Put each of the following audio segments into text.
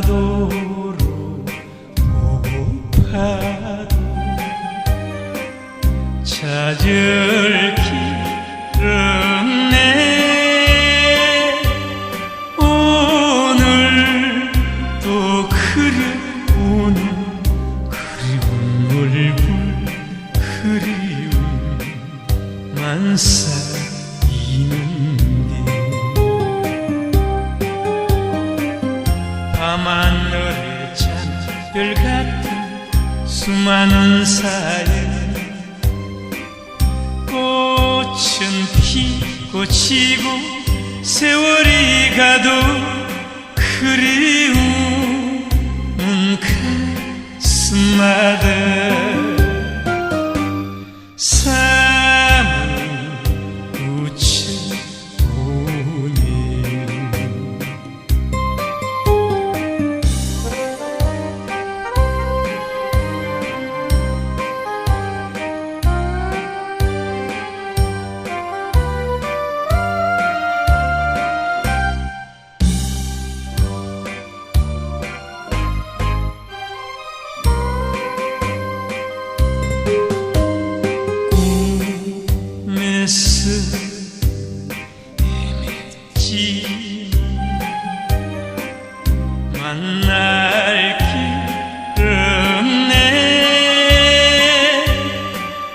파도로 보고 파도 찾을 수많은 사연 꽃은 피고 지고 세월이 가도 그리 만날 길은 내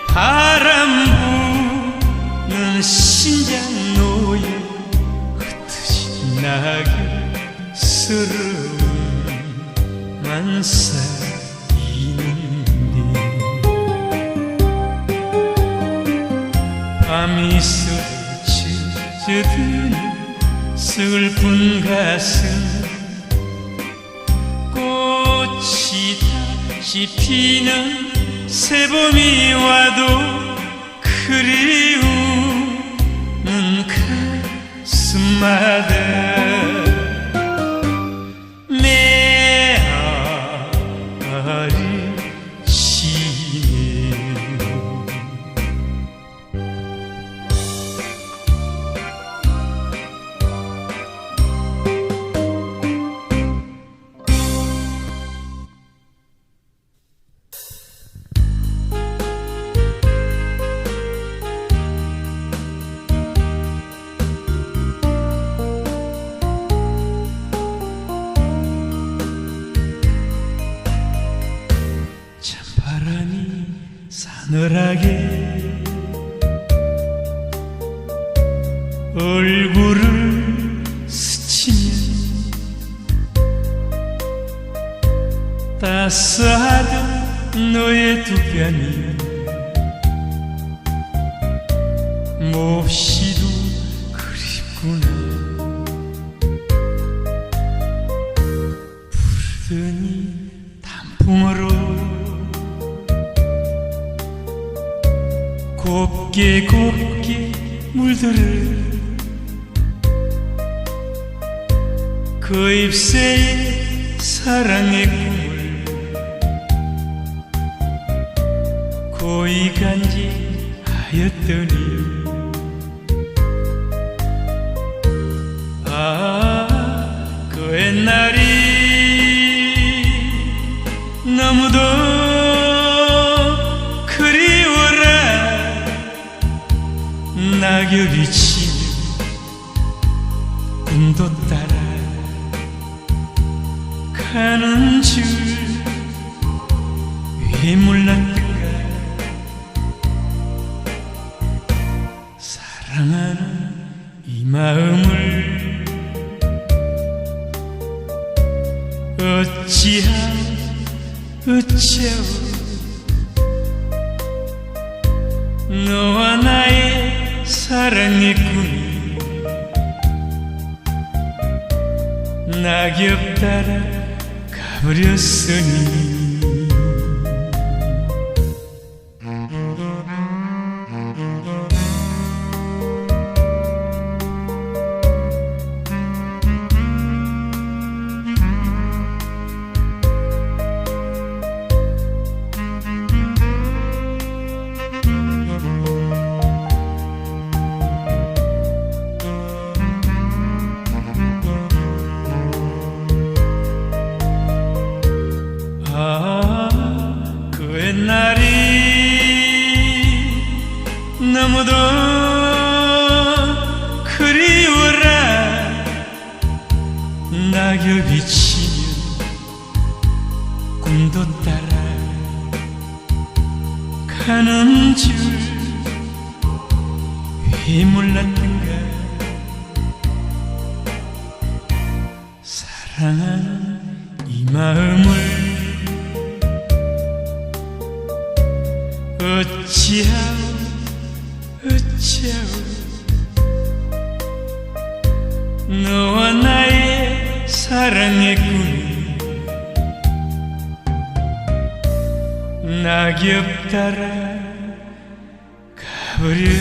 바람 부는 심장 노예 흩으신 낙엽스러운 만사이는데 밤이 스쳐드는 슬픈 가슴 피는 새봄이 와도 그리움은 가슴마다 메아리 서늘하게 얼굴을 스치면 따스하던 너의 두 뺨이 몹시도 곱게 곱게 물들을. 그 잎새에 사랑의 꿈을 고이 간직하였더니. 아, 그 옛날이 너무도 낙엽이 치며 꿈도 따라 가는 줄 왜 몰랐던가 사랑하는 이 마음을 어찌하 어째오 너와 나의 꿈이 낙엽 따라 가버렸으니 낙엽이 치면 꿈도 따라 가는 줄 왜 몰랐던가. 사랑하는 이 마음을 어찌하오 어찌하오. 너와 나의 꿈이 낙엽 따라 가버렸으니